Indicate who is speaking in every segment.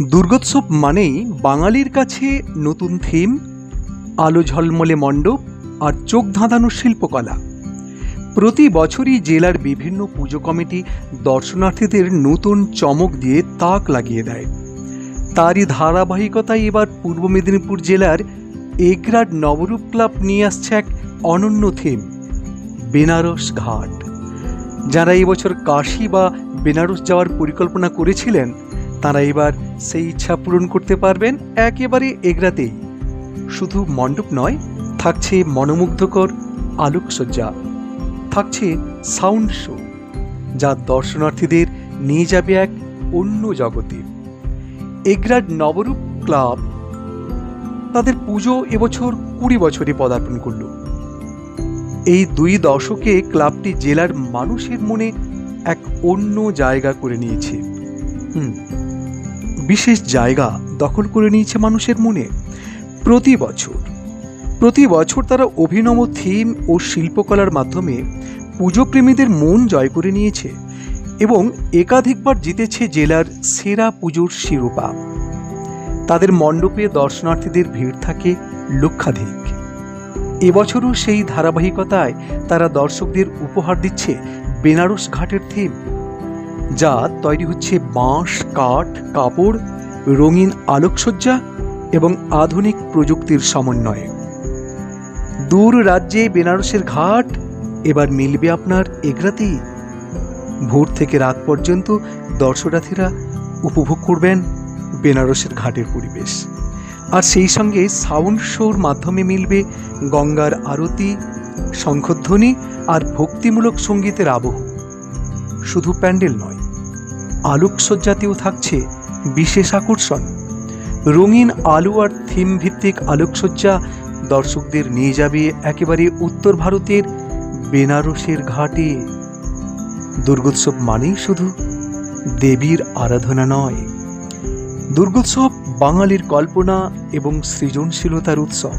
Speaker 1: দুর্গোৎসব মানেই বাঙালির কাছে নতুন থিম আলো ঝলমলে মণ্ডপ আর চোখ ধাঁধানো শিল্পকলা। প্রতি বছরই জেলার বিভিন্ন পুজো কমিটি দর্শনার্থীদের নতুন চমক দিয়ে তাক লাগিয়ে দেয়। তারই ধারাবাহিকতায় এবার পূর্ব মেদিনীপুর জেলার এগরাড নবরূপ ক্লাব নিয়ে আসছে এক অনন্য থিম বেনারস ঘাট। যারা এবছর বছর কাশি বা বেনারস যাওয়ার পরিকল্পনা করেছিলেন তারা এবার সেই ইচ্ছা পূরণ করতে পারবেন একেবারে এগরাতেই। শুধু মণ্ডপ নয়, থাকছে মনোমুগ্ধকর আলোকসজ্জা, থাকছে সাউন্ড শো, যা দর্শনার্থীদের নিয়ে যাবে এক অন্য জগতে। এগরাড নবরূপ ক্লাব তাদের পুজো এবছর কুড়ি বছরে পদার্পণ করল। এই দুই দশকে ক্লাবটি জেলার মানুষের মনে এক অন্য জায়গা করে নিয়েছে। হুম বিশেষ জায়গা দখল করে নিয়েছে মানুষের মনে। প্রতি বছর প্রতি বছর তারা অভিনব থিম ও শিল্পকলার মাধ্যমে পুজোপ্রেমীদের মন জয় করে নিয়েছে এবং একাধিকবার জিতেছে জেলার সেরা পুজোর শিরোপা। তাদের মণ্ডপে দর্শনার্থীদের ভিড় থাকে লক্ষাধিক। এবছরও সেই ধারাবাহিকতায় তারা দর্শকদের উপহার দিচ্ছে বেনারস ঘাটের থিম। যা তৈরি হচ্ছে বাঁশ, কাঠ, কাপড়, রঙিন আলোকসজ্জা এবং আধুনিক প্রযুক্তির সমন্বয়ে। দূর রাজ্যে বেনারসের ঘাট, এবার মিলবে আপনার এগরাতেই ভোর থেকে রাত পর্যন্ত দর্শনার্থীরা উপভোগ করবেন বেনারসের ঘাটের পরিবেশ। আর সেই সঙ্গে সাউন্ড শোর মাধ্যমে মিলবে গঙ্গার আরতি, শঙ্খধ্বনি আর ভক্তিমূলক সঙ্গীতের আবহ। শুধু প্যান্ডেল নয় আলোকসজ্জাতেও থাকছে বিশেষ আকর্ষণ। রঙিন আলো আর থিম ভিত্তিক আলোকসজ্জা দর্শকদের নিয়ে যাবে একেবারে উত্তর ভারতের বেনারসের ঘাটে। দুর্গোৎসব মানেই শুধু দেবীর আরাধনা নয়। দুর্গোৎসব বাঙালির কল্পনা এবং সৃজনশীলতার উৎসব।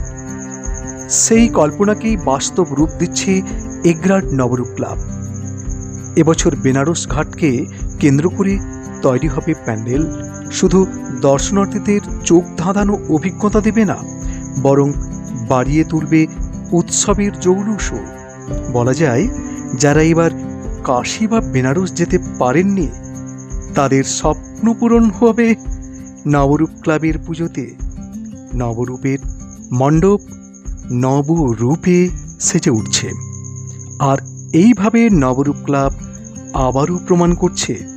Speaker 1: সেই কল্পনাকেই বাস্তব রূপ দিচ্ছে এগরাড নবরূপ ক্লাব। এবছর বেনারস ঘাটকে কেন্দ্র করে তৈরি হবে প্যান্ডেল। শুধু দর্শনার্থীদের চোখ ধাঁধানো অভিজ্ঞতা দেবে না, বরং বাড়িয়ে তুলবে উৎসবের জৌলুসও বলা যায়, যারা এবার কাশি বা বেনারস যেতে পারেননি, তাদের স্বপ্ন পূরণ হবে নবরূপ ক্লাবের পুজোতে। নবরূপের মণ্ডপ নবরূপে সেজে উঠছে। আর এইভাবে নবরূপ ক্লাব আবারও প্রমাণ করছে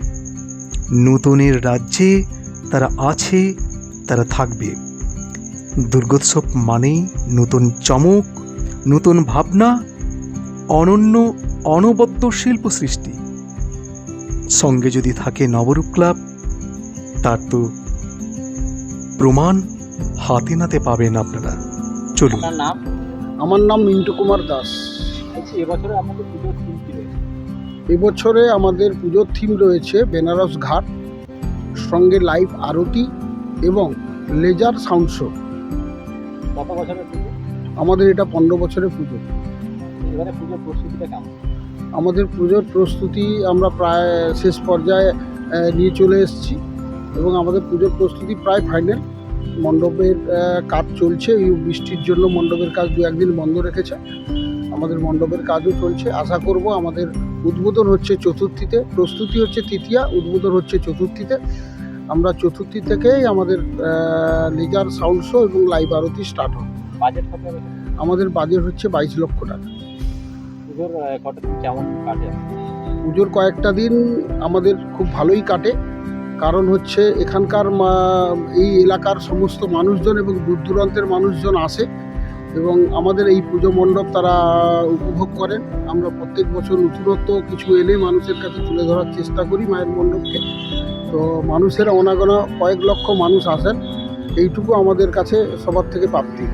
Speaker 1: নূতনের রাজ্যে তারা আছে, তারা থাকবে। দুর্গোৎসব মানেই নতুন চমক, নতুন ভাবনা, অনন্য, অনবদ্য শিল্প সৃষ্টি। সঙ্গে যদি থাকে নবরূপ ক্লাব, তার তো প্রমাণ হাতে নাতে পাবেন আপনারা। চলুন।
Speaker 2: আমার নাম মিন্টু কুমার দাস।
Speaker 3: এবছরে আপনাদের পুজোর
Speaker 2: এবছরে আমাদের পুজোর থিম রয়েছে বেনারস ঘাট সঙ্গে লাইভ আরতি এবং লেজার সাউন্ড শো
Speaker 3: কত বছরের পুজো?
Speaker 2: আমাদের এটা পনেরো বছরের পুজো।
Speaker 3: এবারে পুজোর প্রস্তুতিটা কেমন?
Speaker 2: আমাদের পুজোর প্রস্তুতি আমরা প্রায় শেষ পর্যায়ে নিয়ে চলে এসেছি এবং আমাদের পুজোর প্রস্তুতি প্রায় ফাইনাল মণ্ডপের কাজ চলছে এই বৃষ্টির জন্য মণ্ডপের কাজ দু একদিন বন্ধ রেখেছে। আমাদের মণ্ডপের কাজও চলছে। আশা করব আমাদের উদ্বোধন হচ্ছে চতুর্থীতে প্রস্তুতি হচ্ছে তৃতীয়া উদ্বোধন হচ্ছে চতুর্থীতে। আমরা চতুর্থী থেকেই আমাদের লেজার সাউন্ড শো এবং লাইভ আরতি স্টার্ট হবে।
Speaker 3: বাজেট
Speaker 2: আমাদের বাজেট হচ্ছে বাইশ লক্ষ টাকা।
Speaker 3: কেমন কাটে?
Speaker 2: পুজোর কয়েকটা দিন আমাদের খুব ভালোই কাটে। কারণ হচ্ছে এখানকার এই এলাকার সমস্ত মানুষজন এবং দূর দূরান্তের মানুষজন আসে। এবং আমাদের এই পুজো মণ্ডপ তারা উপভোগ করেন। আমরা প্রত্যেক বছর নতুনত্ব কিছু এনে মানুষের কাছে তুলে ধরার চেষ্টা করি মায়ের মণ্ডপকে। তো মানুষের অনাগোনা কয়েক লক্ষ মানুষ আসেন। এইটুকু আমাদের কাছে সবার থেকে প্রাপ্তি।